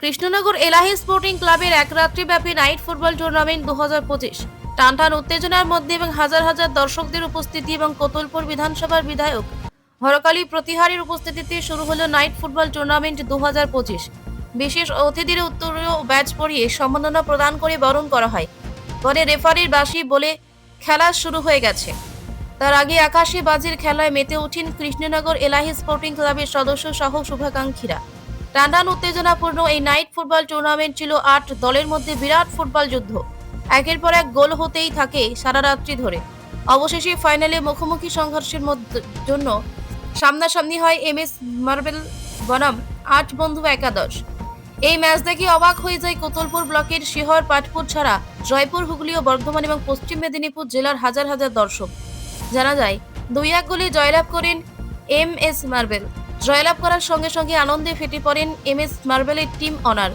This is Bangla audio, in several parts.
কৃষ্ণনগর এলাহি স্পোর্টিং ক্লাবের এক রাত্রিব্যাপী নাইট ফুটবল টুর্নামেন্ট দু হাজার পঁচিশ। টানটান উত্তেজনার মধ্যে এবং হাজার হাজার দর্শকদের উপস্থিতি এবং কোতলপুর বিধানসভার বিধায়ক হরকালী প্রতিহারের উপস্থিতিতে শুরু হলো নাইট ফুটবল টুর্নামেন্ট দু হাজার পঁচিশ। বিশেষ অতিথিদের উত্তরীয় ব্যাচ পরিয়ে সম্মাননা প্রদান করে বরণ করা হয়। পরে রেফারির বাসি বলে খেলা শুরু হয়ে গেছে। তার আগে আকাশে বাজির খেলায় মেতে ওঠেন কৃষ্ণনগর এলাহি স্পোর্টিং ক্লাবের সদস্য সহ শুভাকাঙ্ক্ষীরা। টানটান উত্তেজনাপূর্ণ এই নাইট ফুটবল টুর্নামেন্ট ছিল আট দলের মধ্যে বিরাট ফুটবল যুদ্ধ। একের পর এক গোল হতেই থাকে সারা রাত্রি ধরে। অবশেষে ফাইনালে মুখোমুখি সংঘর্ষের জন্য সামনাসামনি হয় এম এস মার্বেল বনাম আট বন্ধু একাদশ। এই ম্যাচ দেখে অবাক হয়ে যায় কোতলপুর ব্লকের শিহর, পাটপুর ছাড়া জয়পুর, হুগলি ও বর্ধমান এবং পশ্চিম মেদিনীপুর জেলার হাজার হাজার দর্শক। জানা যায়, দুই এক গোলে জয়লাভ করেন এম এস মার্বেল। জয়লাভ করার সঙ্গে সঙ্গে আনন্দে ফেটে পড়েন এম এস মার্বেলের টিম অনার।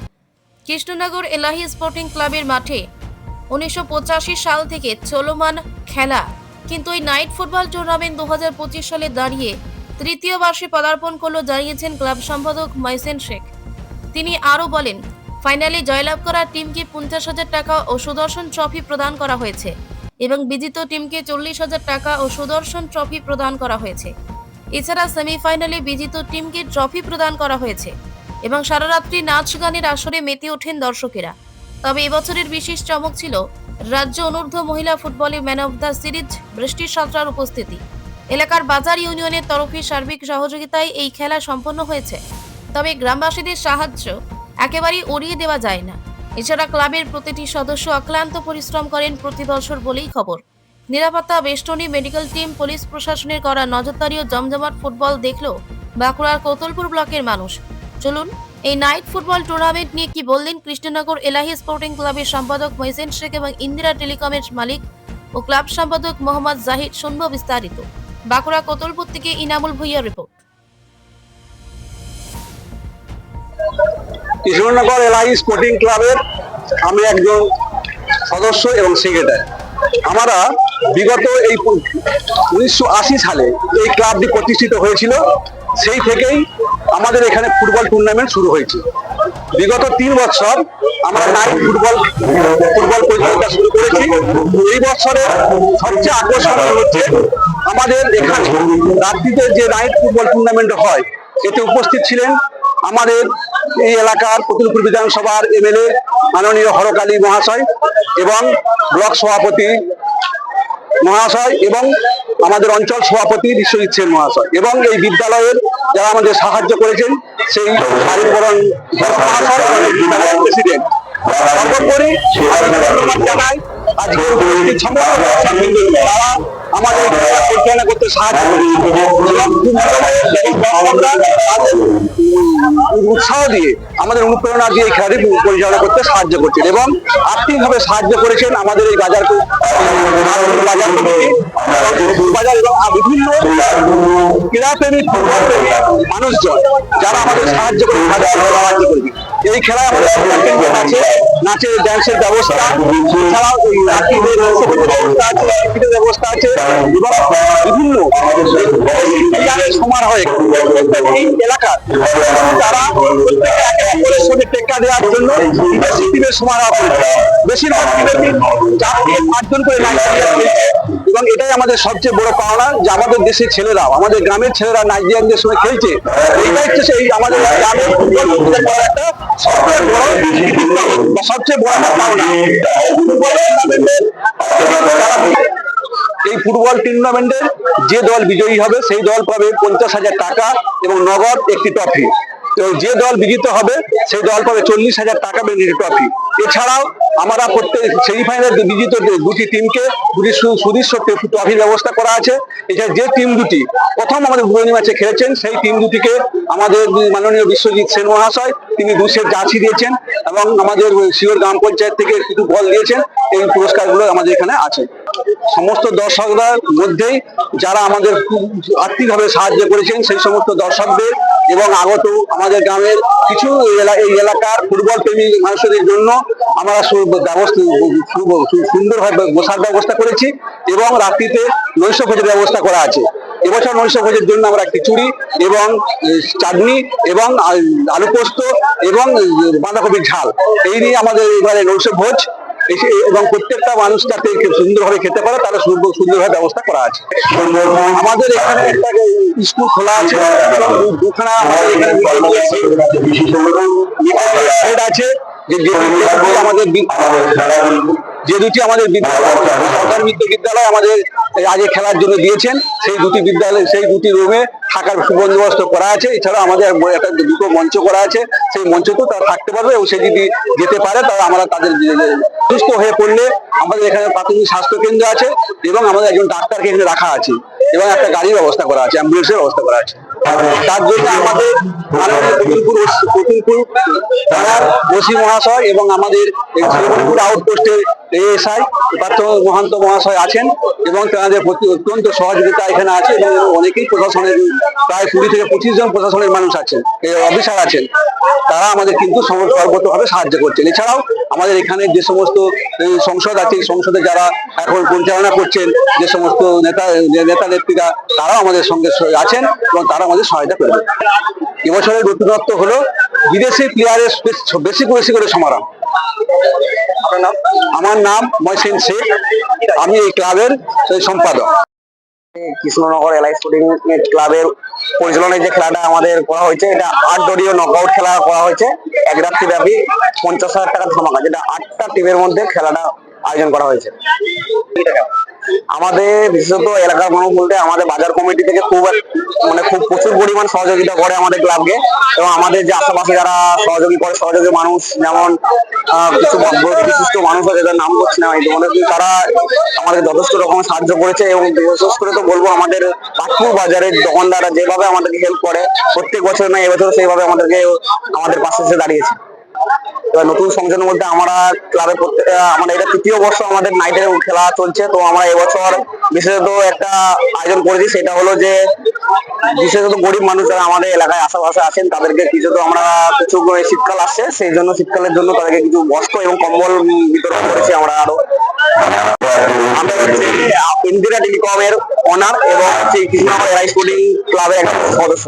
কৃষ্ণনগর এলাহি স্পোর্টিং ক্লাবের মাঠে উনিশশো পঁচাশি সাল থেকে চলমান খেলা। কিন্তু এই নাইট ফুটবল টুর্নামেন্ট দু হাজার পঁচিশ সালে দাঁড়িয়ে তৃতীয় বর্ষে পদার্পণ করল জানিয়েছেন ক্লাব সম্পাদক মাইসেন শেখ। তিনি আরও বলেন, ফাইনালে জয়লাভ করা টিমকে পঞ্চাশ হাজার টাকা ও সুদর্শন ট্রফি প্রদান করা হয়েছে এবং বিজিত টিমকে চল্লিশ হাজার টাকা ও সুদর্শন ট্রফি প্রদান করা হয়েছে। এছাড়া সেমিফাইনালে বিজিত টিমকে ট্রফি প্রদান করা হয়েছে এবং সারারাত্রি নাচ গানের আসরে মেতে ওঠেন দর্শকেরা। তবে এবছরের বিশেষ চমক ছিল রাজ্য অনূর্ধ্ব মহিলা ফুটবলে ম্যান অব দ্য সিরিজ বৃষ্টি সাঁতরার উপস্থিতি। এলাকার বাজার ইউনিয়নের তরফে সার্বিক সহযোগিতায় এই খেলা সম্পন্ন হয়েছে। তবে গ্রামবাসীদের সাহায্য একেবারেই উড়িয়ে দেওয়া যায় না। এছাড়া ক্লাবের প্রতিটি সদস্য অক্লান্ত পরিশ্রম করেন প্রতি বছর বলেই খবর। নিরাপত্তা বেষ্টনী মেডিকেল টিম পুলিশ প্রশাসনের করা নজরদারি ও জমজমাট ফুটবল দেখল বাঁকুড়ার কোতলপুর ব্লকের মানুষ। চলুন, এই নাইট ফুটবল টুর্নামেন্ট নিয়ে কি বললেন কৃষ্ণনগর এলাহি স্পোর্টিং ক্লাবের সম্পাদক মহিসেন শেখ এবং ইন্দিরা টেলিকমের মালিক ও ক্লাব সম্পাদক মোহাম্মদ জাহিদ শুনব বিস্তারিত। বাঁকুড়া কোতলপুর থেকে Inamul Bhuiya report. Krishnanagar LI sporting ক্লাবের আমি একজন সদস্য এবং সেক্রেটারি। আমরা বিগত এই উনিশশো সালে এই ক্লাবটি প্রতিষ্ঠিত হয়েছিল, সেই থেকেই আমাদের এখানে ফুটবল টুর্নামেন্ট শুরু হয়েছে। বিগত তিন বছর আমরা নাইট ফুটবল ফুটবল প্রতিযোগিতা শুরু করেছি। এই বছরের সবচেয়ে আকর্ষণীয় হচ্ছে আমাদের এখানে রাত্রিতে যে নাইট ফুটবল টুর্নামেন্ট হয়, এতে উপস্থিত ছিলেন আমাদের এই এলাকার কতুলপুর বিধানসভার এমএলএ মাননীয় হরকালী মহাশয় এবং ব্লক সভাপতি মহাশয় এবং আমাদের অঞ্চল সভাপতি বিশ্বজিৎ সেন মহাশয় এবং এই বিদ্যালয়ের যারা আমাদের সাহায্য করেছেন, সেই প্রেসিডেন্ট উৎসাহ দিয়ে আমাদের অনুপ্রেরণা দিয়ে এই খেলাটি পরিচালনা করতে সাহায্য করছেন। এবং আর্থিকভাবে সাহায্য করেছেন আমাদের এই বাজার কো- বাজার এবং বিভিন্ন ক্রীড়াপ্রেমী, ফুটবলপ্রেমী মানুষজন যারা আমাদের সাহায্য করে সাহায্য করবে এই খেলায় আমাদের নাচের ডান্সের ব্যবস্থা এছাড়াও রাত্রিদের ব্যবস্থা আছে টিকিটের ব্যবস্থা আছে, এবং বিভিন্ন হয় এই এলাকার তারা টেক্কা দেওয়ার জন্য বেশি এবং এটাই আমাদের সবচেয়ে বড় পাওনা যে আমাদের দেশের ছেলেরা আমাদের গ্রামের ছেলেরা নাইজেরিয়ানদের সঙ্গে খেলছে। এইটাই হচ্ছে সেই আমাদের সবচেয়ে বড় এই ফুটবল টুর্নামেন্টের যে দল বিজয়ী হবে, সেই দল পাবে পঞ্চাশ হাজার টাকা এবং নগদ একটি ট্রফি তো যে দল বিজিত হবে, সেই দল পাবে চল্লিশ হাজার টাকা একটি ট্রফি। এছাড়াও আমরা প্রত্যেক সেমিফাইনাল বিজিত দুটি টিমকে দুটি সুদৃশ্য ট্রফির ব্যবস্থা করা আছে। এছাড়া যে টিম দুটি, প্রথম আমাদের উদ্বোধনী ম্যাচে খেলেছেন, সেই টিম দুটিকে আমাদের মাননীয় বিশ্বজিৎ সেন মহাশয়, তিনি দু সেট জার্সি দিয়েছেন এবং আমাদের শিওর গ্রাম পঞ্চায়েত থেকে কিছু বল দিয়েছেন। এই পুরস্কারগুলো আমাদের এখানে আছে। সমস্ত দর্শকদের মধ্যেই যারা আমাদের আর্থিকভাবে সাহায্য করেছেন, সেই সমস্ত দর্শকদের এবং আগত আমাদের গ্রামের কিছু এই এলাকার ফুটবল প্রেমী মানুষদের জন্য আমরা ব্যবস্থা সুন্দরভাবে বসার ব্যবস্থা করেছি এবং রাত্রিতে নৈশ ভোজের ব্যবস্থা করা আছে। এবছর নৈশ ভোজের জন্য আমরা খিচুড়ি এবং চাটনি এবং আলু পোস্ত এবং বাঁধাকপির ঝাল। এই নিয়ে আমাদের এবারে নৈশ ভোজ এবং প্রত্যেকটা মানুষ খে- সুন্দরভাবে খেতে পারে সুন্দর- সুন্দরভাবে ব্যবস্থা করা আছে। আমাদের এখানে একটা স্কুল খোলা আছে আছে, যে আমাদের যে দুটি আমাদের সরকারি বিদ্যালয় আমাদের আগে খেলার জন্য দিয়েছেন, সেই দুটি বিদ্যালয় সেই দুটি রুমে থাকার সুবন্দোবস্ত করা আছে। এছাড়া আমাদের একটা দুটো মঞ্চ করা আছে। সেই মঞ্চতেও তারা থাকতে পারবে এবং সে যদি যেতে পারে, তাহলে আমরা তাদের সুস্থ হয়ে পড়লে আমাদের এখানে প্রাথমিক স্বাস্থ্য কেন্দ্র আছে এবং আমাদের একজন ডাক্তারকে এখানে রাখা আছে এবং একটা গাড়ির ব্যবস্থা করা আছে, অ্যাম্বুলেন্সের ব্যবস্থা করা আছে। তার জন্য আমাদের কতুলপুর ওসি- থানার ওসি মহাশয় এবং আমাদের আউটপোস্টের এএসআই পার্থ মহান্ত মহাশয় আছেন এবং তাদের প্রতি অত্যন্ত সহযোগিতা এখানে আছে এবং অনেকেই প্রশাসনের প্রায় কুড়ি থেকে পঁচিশ জন প্রশাসনের মানুষ আছেন অফিসার আছেন। তারা আমাদের কিন্তু সর্বতভাবে সাহায্য করছেন। এছাড়াও আমাদের এখানে যে সমস্ত সংসদ আছে সংসদে যারা এখন পরিচালনা করছেন, যে সমস্ত নেতা নেতা নেত্রীরা, তারাও আমাদের সঙ্গে আছেন এবং তারা আমাদের সহায়তা করবে এবছরের নতুনত্ব হলো বিদেশি প্লেয়ারের বেশি বেশি করে আমার নাম মহসিন শেখ। আমি এই ক্লাবের সম্পাদক। কৃষ্ণনগর এলআই স্পোর্টিং ক্লাবের পরিচালনায় যে খেলাটা আমাদের করা হয়েছে, এটা আট দলীয় নকআউট খেলা করা হয়েছে। এক রাত্রি ব্যাপী পঞ্চাশ হাজার টাকা ধামাকা, যেটা আটটা টিমের মধ্যে খেলাটা আয়োজন করা হয়েছে। আমাদের বিশেষত এলাকার মানুষ বলতে আমাদের বাজার কমিটি থেকে খুব মানে খুব প্রচুর পরিমাণ সহযোগিতা করে আমাদের ক্লাবকে। এবং আমাদের যে আশেপাশে যারা সহযোগী করে, সহযোগী মানুষ, যেমন কিছু বিশিষ্ট মানুষ আছে, যাদের নাম করছি না, কিন্তু তারা আমাদের যথেষ্ট রকম সাহায্য করেছে এবং বিশেষ করে তো বলব আমাদের পাটপুর বাজারের দোকানদাররা যেভাবে আমাদেরকে হেল্প করে, প্রত্যেক বছর না এবছর সেইভাবে আমাদেরকে আমাদের পাশে এসে দাঁড়িয়েছে। এবার নতুন সংযোগের মধ্যে আমরা ক্লাবে আমাদের এটা তৃতীয় বর্ষ আমাদের নাইটের খেলা চলছে, তো আমরা এবছর বিশেষত একটা আয়োজন করেছি, সেটা হলো যে বিশেষত গরিব মানুষ যারা আমাদের এলাকায় আশেপাশে আছেন, তাদেরকে কিছু তো আমরা, কিছু শীতকাল আসছে, সেই জন্য শীতকালের জন্য তাদেরকে কিছু বস্ত্র এবং কম্বল বিতরণ করেছি আমরা আরও। আমরা ইন্দিরা টেলিকমের অনার এবং হচ্ছে কৃষ্ণনগর স্পোর্টিং ক্লাবের একজন সদস্য।